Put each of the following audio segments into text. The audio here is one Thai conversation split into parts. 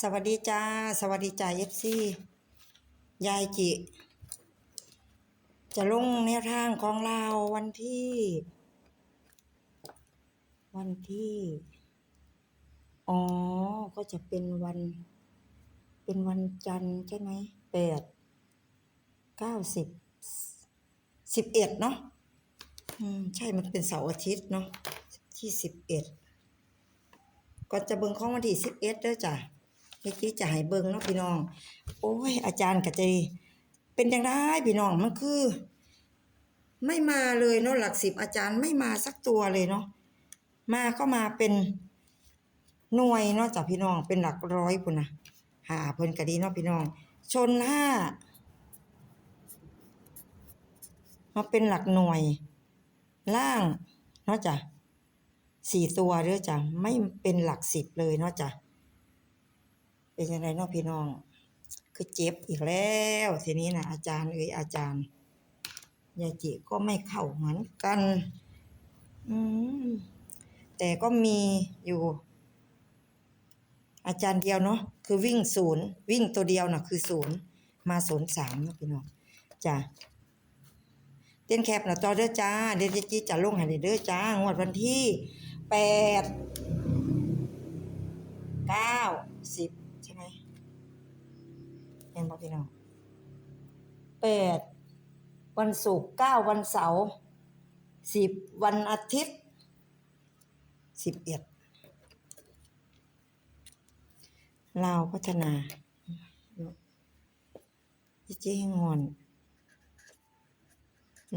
สวัสดีจ้า สวัสดีจ้าเอฟซียายจิ จะลงแนวทางของเราวันที่ วันที่ อ๋อ ก็จะเป็นวัน เป็นวันจันทร์ใช่ไหมแปดเก้าสิบสิบเอ็ดเนาะอืมใช่มันเป็นเสาร์อาทิตย์เนาะที่สิบเอ็ดก็จะเบิ่งของวันที่สิบเอ็ดเด้อจ้ะ เมื่อกี้จะให้เบิ่งเนาะพี่น้อง โอ้ย อาจารย์กะใจเป็นจังได้พี่น้องมันคือ ไม่มาเลยเนาะหลักสิบอาจารย์ไม่มาสักตัวเลยเนาะมาก็มาเป็นหน่วยเนาะจ้ะพี่น้องเป็นหลักร้อยพุ่นนะหาเพิ่นก็ดีเนาะพี่น้อง ชนห้ามาเป็นหลักหน่วย ล่างเนาะจ้ะสี่ตัวเด้อจ้ะไม่เป็นหลักสิบเลยเนาะจ้ะ เป็นยังไงเนาะพี่น้อง คือเจ็บอีกแล้ว ทีนี้นะอาจารย์เอ้ยอาจารย์ยายจิก็ไม่เข้าเหมือนกัน อืมแต่ก็มีอยู่ อาจารย์เดียวเนาะคือวิ่งศูนย์วิ่งตัวเดียวน่ะ คือศูนย์มาศูนย์สามเนาะพี่น้องจ้ะเต้นแคปหน้าจอเด้อจ้า เดี๋ยวจีจะลงให้เด้อจ้างวดวันที่แปดเก้าสิบ เห็นบอพี่น้องแปดวันศุกร์เก้าวันเสาร์สิบวันอาทิตย์สิบเอ็ดลาวพัฒนาจีจีให้งอน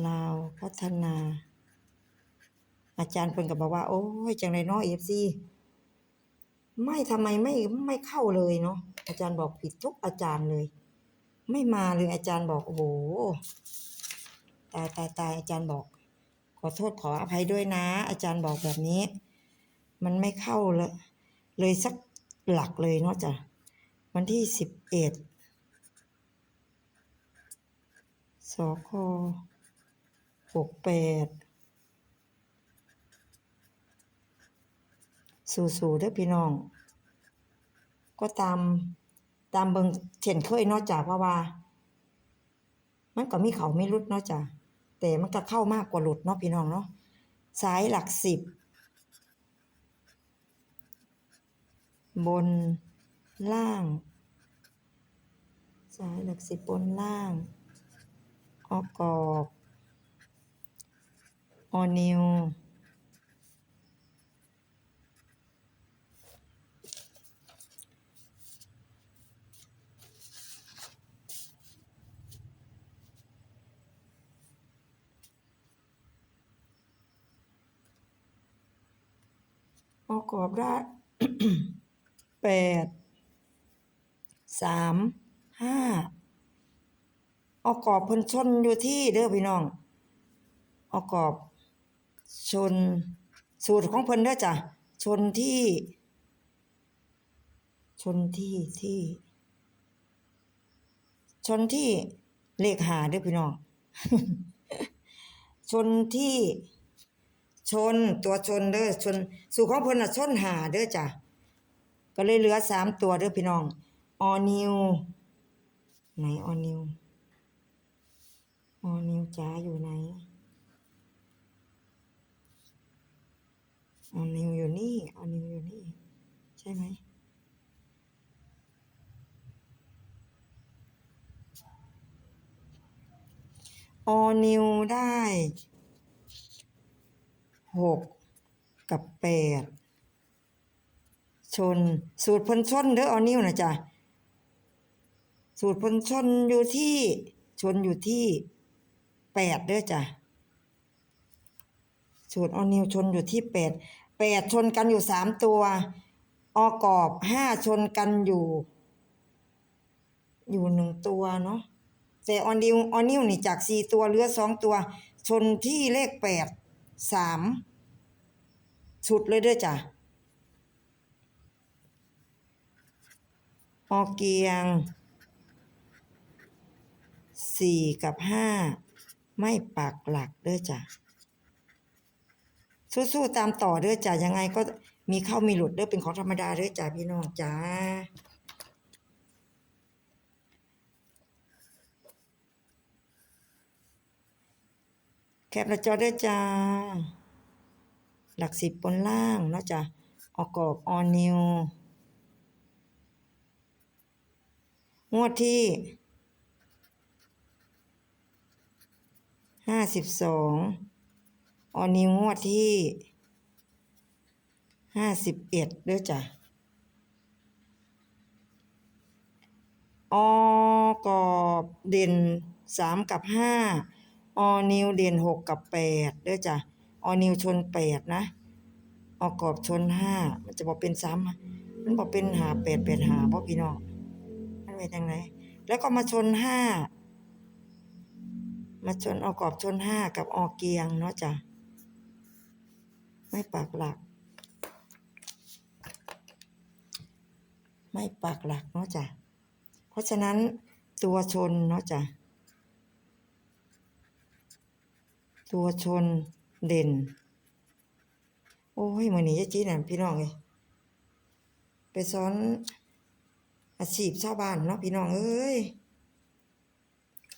ลาวพัฒนา อาจารย์เพิ่นก็บอกว่า โอ้ย จังไรเนาะเอฟซี ไม่ทำไมไม่ไม่เข้าเลยเนาะอาจารย์บอกผิดทุกอาจารย์เลย ไม่มาเลยอาจารย์บอกโอ้โหตายตายตายอาจารย์บอก ขอโทษขออภัยด้วยนะ อาจารย์บอกแบบนี้ มันไม่เข้าเลยเลยสักหลักเลยเนาะจ้ะวันที่สิบเอ็ดสคหกแปด สู่สู่เด้อพี่น้อง ก็ตามตามเบิงเช่นเคยเนอกจากเพราะว่า มันก็มีเขาไม่รุดเนอกจากแต่มันก็เข้ามากกว่าหลุดเนาะพี่น้องเนาะสายหลักสิบบนล่างสายหลักสิบบนล่าง ออกกรอบออนิว กกรอบได้แปดสามห้าออกกรอบเพิ่นชนอยู่ที่เด้อพี่น้องออกกรอบชนสูตรของเพิ่นเด้อจ้ะชนที่ ชนที่ที่ ชนที่เลขหาเด้อพี่น้อง ชนที่ ชนตัวชนเด้อชน สูตรของเพิ่นน่ะชนหาเด้อจ้ะก็เลยเหลือสามตัวเด้อพี่น้องออนิวไหนออนิวออนิวจ้าอยู่ไหนออนิวอยู่นี่ออนิวอยู่นี่ ใช่ไหมออนิวได้ หกกับแปดชน สูตรพ้นชนเด้อออนิวนะจ๊ะ สูตรพ้นชนอยู่ที่ชนอยู่ที่แปดเด้อจ้ะ สูตรออนิวชนอยู่ที่แปดแปดชนกันอยู่สามตัวออกรอบห้าชนกันอยู่ อยู่หนึ่งตัวเนาะแต่ออนิวออนิวนี่จากสี่ตัวเหลือสองตัว ชนที่เลขแปด สามสุดเลยเด้อจ้ะออกเกียงสี่กับห้าไม่ปักหลักเด้อจ้ะสู้ๆตามต่อเด้อจ้ะยังไงก็มีเข้ามีหลุดเด้อเป็นของธรรมดาเด้อจ้ะพี่น้องจ้า แคปหน้าจอได้จ้า หลักสิบบนล่างเนาะจ้ะออกกอบออนิวงวดที่ห้าสิบสองออนิวงวดที่ห้าสิบเอ็ดด้วยจ้ะอกอบเด่นสามกับห้า ออนิวเด่นหกกับแปดด้วยจ้ะออนิวชนแปดนะ ออกอบชนห้ามันจะบอกเป็นสามมันบอกเป็นหาแปดแปดหาเพราะพี่น้องมันเป็นยังไงแล้วก็มาชนห้ามาชนเอากรอบชนห้ากับออกเกียงเนาะจ้ะไม่ปากหลัก ไม่ปากหลักเนาะจ้ะเพราะฉะนั้นตัวชนเนาะจ้ะ ตัวชนเด่น โอ้ยมือนี้ยายจีน่ะพี่น้องเอ้ยไปสอนอาชีพชาวบ้านเนาะพี่น้องเอ้ย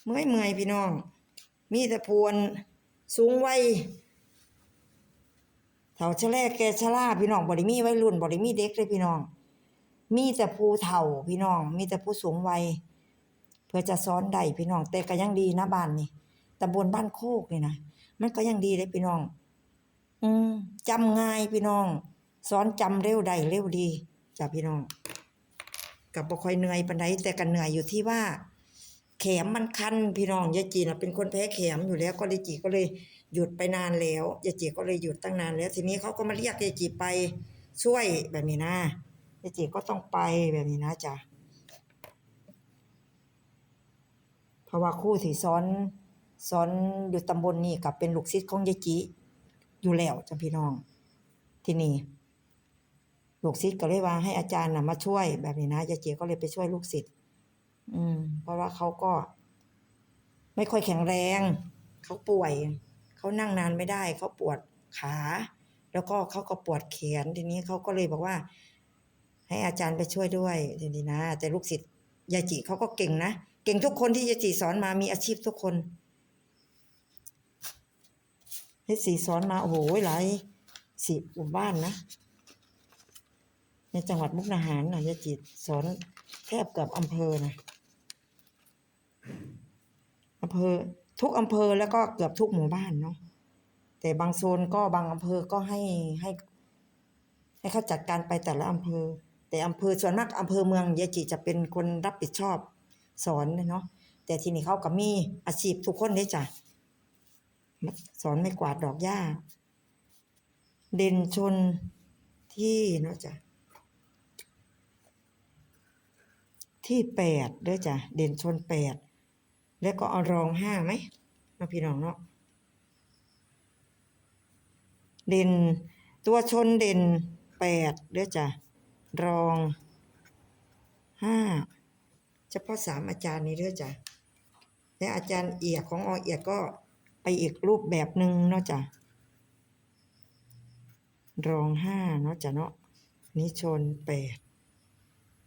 เมื่อยเมื่อยพี่น้อง มีแต่พวนสูงวัยเฒ่าชะแลแกชะลาพี่น้องบ่ได้มีวัยรุ่นบ่ได้มีเด็กเลยพี่น้อง มีแต่ผู้เฒ่าพี่น้อง มีแต่ผู้สูงวัยเพื่อจะสอนได้พี่น้องแต่ก็ยังดีนะบ้านนี่ตำบลบ้านโคกนี่นะ มันก็ยังดีเลยพี่น้อง อืมจำง่ายพี่น้อง สอนจำเร็วได้เร็วดีจ้ะพี่น้อง กับบ่ค่อยเหนื่อยปานใดแต่ก็เหนื่อยอยู่ที่ว่า แขมมันคันพี่น้องยายจีนะเป็นคนแพ้แขมอยู่แล้วก็เลยจีก็เลยหยุดไปนานแล้วยายจีก็เลยหยุดตั้งนานแล้ว ทีนี้เขาก็มาเรียกยายจีไปช่วยแบบนี้นะยายจีก็ต้องไปแบบนี้นะจ๊ะเพราะว่าคู่ที่สอน สอนอยู่ตำบลนี้กับเป็นลูกศิษย์ของยายจีอยู่แล้วจ้ะพี่น้อง ที่นี่ลูกศิษย์ก็เลยว่าให้อาจารย์นะมาช่วยแบบนี้นะยายจีก็เลยไปช่วยลูกศิษย์อืม เพราะว่าเขาก็ ไม่ค่อยแข็งแรง เขาป่วย เขานั่งนานไม่ได้ เขาปวดขา แล้วก็เขาก็ปวดแขนทีนี้เขาก็เลยบอกว่า ให้อาจารย์ไปช่วยด้วยทีนี้นะแต่ลูกศิษย์ยายจิเขาก็เก่งนะเก่งทุกคนที่ยายจิสอนมามีอาชีพทุกคน ยายจิสอนมา โอ้โหหลายสิบหมู่บ้านนะ ในจังหวัดมุกดาหารนะยายจิตสอนแทบเกือบอำเภอนะอำเภอทุกอำเภอแล้วก็เกือบทุกหมู่บ้านเนาะแต่บางโซนก็บางอำเภอก็ให้ให้ให้เขาจัดการไปแต่ละอำเภอ แต่อำเภอส่วนมากอำเภอเมืองยายจิจะเป็นคนรับผิดชอบสอนเนาะแต่ทีนี้เขาก็มีอาชีพทุกคนได้จ้ะ สอนไม่กวาดดอกหญ้า เด่นชนที่เนาะจ้ะที่แปดเด้อจ้ะเด่นชนแปดแล้วก็เอารองห้าไหมมาพี่น้องเนาะเด่นตัวชนเด่นแปดเด้อจ้ะรองห้าเฉพาะสามอาจารย์นี้เด้อจ้ะและอาจารย์เอียดของอเอียดก็ ไปอีกรูปแบบหนึ่งเนาะจ้ะรองห้าเนาะจ้ะเนาะนี่ชนแปด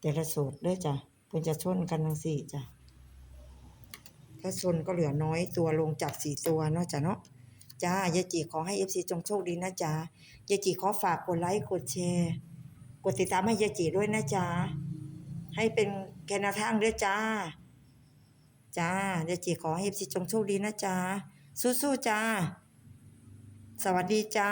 แต่ละสูตรด้อจ้ะเพิ่นจะชนกันทั้งสี่จ้ะถ้าชนก็เหลือน้อยตัวลงจากสี่ตัวเนาะจ้ะเนาะจ้ายายจีขอให้เอฟซีจงโชคดีนะจ๊ะยายจีขอฝากกดไลค์กดแชร์กดติดตามให้ยายจีด้วยนะจ๊ะให้เป็นแค่นทางด้วยจ้า จ้ายายจีขอให้เอฟซีจงโชคดีนะจ๊ะ สู้ๆจ้า สวัสดีจ้า